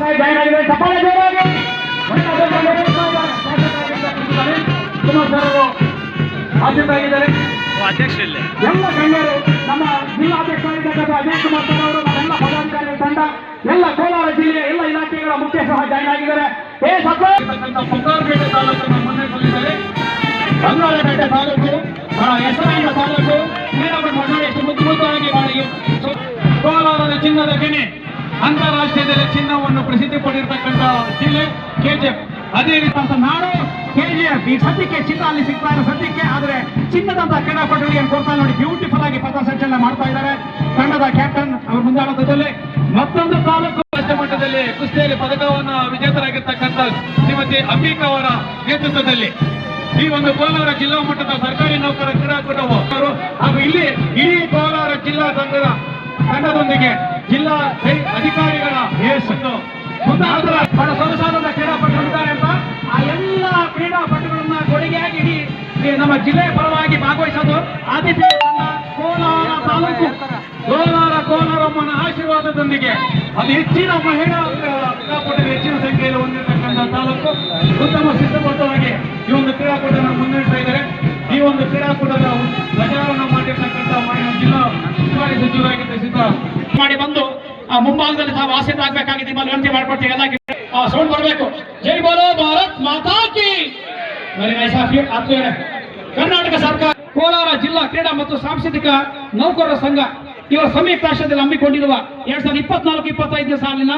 ಸಾಹೇಬ್ ಜಯರಾಜ್ ಚಪ್ಪಾಳೆ ಜೋರಾಗಿ ಕುಮಾರ್ ಸರ್ ಹಾಜರಾಗಿದ್ದಾರೆ ಅಧ್ಯಕ್ಷರಲ್ಲಿ. ಎಲ್ಲ ಗಣ್ಯರು ನಮ್ಮ ಜಿಲ್ಲಾಧ್ಯಕ್ಷರಾಗಿರ್ತಕ್ಕಂಥ ಅಜಯ್ ಕುಮಾರ್ ಸರ್ ಅವರು ನಮ್ಮೆಲ್ಲ ಪದಾಧಿಕಾರಿಗಳ ತಂಡ ಎಲ್ಲ ಕೋಲಾರ ಜಿಲ್ಲೆಯ ಎಲ್ಲ ಇಲಾಖೆಗಳ ಮುಖ್ಯ ಸಹ ಜಾಯ್ನ್ ಆಗಿದ್ದಾರೆ. ಏ ಬಂಗಾರಪೇಟೆ ತಾಲೂಕನ್ನು ಮುನ್ನಡೆಸಲಿದ್ದಾರೆ ಬಂಗಾರಪೇಟೆ ತಾಲೂಕು ಬಹಳ ಹೆಸರಾಂತ ತಾಲೂಕು ಕ್ರೀಡಾಪಟು ಮಂಡಳಿ ಎಷ್ಟು ಮುದ್ದು ಮುದ್ದಾಗಿ ಸು- ಕೋಲಾರದ ಚಿನ್ನದ ಗಣಿ. ಅಂತಾರಾಷ್ಟ್ರೀಯದಲ್ಲಿ ಚಿನ್ನವನ್ನು ಪ್ರಸಿದ್ಧಿ ಪಡೆದಿರತಕ್ಕಂಥ ಜಿಲ್ಲೆ ಕೆಜಿಎಫ್. ಅದೇ ರೀತಿಯಂತ ನಾಡು ಕೆಜಿಎಫ್. ಈ ಸದ್ಯಕ್ಕೆ ಚಿನ್ನ ಅಲ್ಲಿ ಸಿಗ್ತಾ ಇದೆ. ಸದ್ಯಕ್ಕೆ ಆದ್ರೆ ಚಿನ್ನದಂತ ಕ್ರೀಡಾಪಟುಗಳಿಗೆ ಕೊಡ್ತಾ ನೋಡಿ ಬ್ಯೂಟಿಫುಲ್ ಆಗಿ ಪಥಸಂಚಲನ ಮಾಡ್ತಾ ಇದ್ದಾರೆ. ತಂಡದ ಕ್ಯಾಪ್ಟನ್ ಅವರ ಮುಂದಾಳತ್ವದಲ್ಲಿ ಮತ್ತೊಂದು ತಾಲೂಕು ರಾಜ್ಯ ಮಟ್ಟದಲ್ಲಿ ಕುಸ್ತಿಯಲ್ಲಿ ಪದಕವನ್ನು ವಿಜೇತರಾಗಿರ್ತಕ್ಕಂಥ ಶ್ರೀಮತಿ ಅಂಬಿಕಾ ಅವರ ನೇತೃತ್ವದಲ್ಲಿ ಈ ಒಂದು ಕೋಲಾರ ಜಿಲ್ಲಾ ಮಟ್ಟದ ಸರ್ಕಾರಿ ನೌಕರ ಕ್ರೀಡಾಕೂಟವು ಹಾಗೂ ಇಲ್ಲಿ ಇಡೀ ಕೋಲಾರ ಜಿಲ್ಲಾ ಸಂಘದ ತಂಡದೊಂದಿಗೆ ಜಿಲ್ಲಾ ಅಧಿಕಾರಿಗಳ ಬಹಳ ಸೊಗಸಾದ ಕ್ರೀಡಾಪಟುಗಳು ಇದ್ದಾರೆ ಅಂತ ಆ ಎಲ್ಲ ಕ್ರೀಡಾಪಟುಗಳನ್ನ ಕೊಡುಗೆಯಾಗಿ ಇಡೀ ಈ ನಮ್ಮ ಜಿಲ್ಲೆಯ ಪರವಾಗಿ ಭಾಗವಹಿಸೋದು ಆತಿಥ್ಯ ತಂಡ ಕೋಲಾರ ತಾಲೂಕು. ಕೋಲಾರ ಕೋಲಾರಮ್ಮನ ಆಶೀರ್ವಾದದೊಂದಿಗೆ. ಅದು ಹೆಚ್ಚಿನ ಮಹಿಳಾ ಕ್ರೀಡಾಪಟುಗಳು ಹೆಚ್ಚಿನ ಸಂಖ್ಯೆಯಲ್ಲಿ ಹೊಂದಿರತಕ್ಕಂಥ ತಾಲೂಕು. ಉತ್ತಮ ಸಿದ್ಧಬದ್ಧವಾಗಿ ಈ ಒಂದು ಕ್ರೀಡಾಕೂಟವನ್ನು ಮುನ್ನಡೆಸ್ತಾ ಇದ್ದಾರೆ. ಈ ಒಂದು ಕ್ರೀಡಾಕೂಟದ ಪ್ರಚಾರವನ್ನು ಮಾಡಿರ್ತಕ್ಕಂಥ ಜಿಲ್ಲಾ ಉಸ್ತುವಾರಿ ಸಚಿವರಾಗಿದ್ದ ಮಾಡಿ ಬಂದು ಮುಂಭಾಗದಲ್ಲಿ ತಾವು ಆಸೀನ ಆಗ್ಬೇಕಾಗಿದೆ ನಿಮ್ಮಲ್ಲಿ ವಿನಂತಿ ಮಾಡ್ಕೊಡ್ತೀವಿ, ಎಲ್ಲ ಸೌಂಡ್ ಬರಬೇಕು. ಜೈ ಬೋಲೋ ಭಾರತ್ ಮಾತಾ ಕಿ! ವೆರಿ ನೈಸ್ ಆಫ್ ಯು ಆತ್ಮೀಯರೇ ಕರ್ನಾಟಕ ಸರ್ಕಾರ, ಕೋಲಾರ ಜಿಲ್ಲಾ ಕ್ರೀಡಾ ಮತ್ತು ಸಾಂಸ್ಕೃತಿಕ ನೌಕರರ ಸಂಘ, ಇವರ ಸಮೀಪ ಆಶ್ರಯದಲ್ಲಿ ಹಮ್ಮಿಕೊಂಡಿರುವ ಎರಡ್ ಸಾವಿರದ ಇಪ್ಪತ್ನಾಲ್ಕು, ಇಪ್ಪತ್ತೈದನೇ ಸಾಲಿನ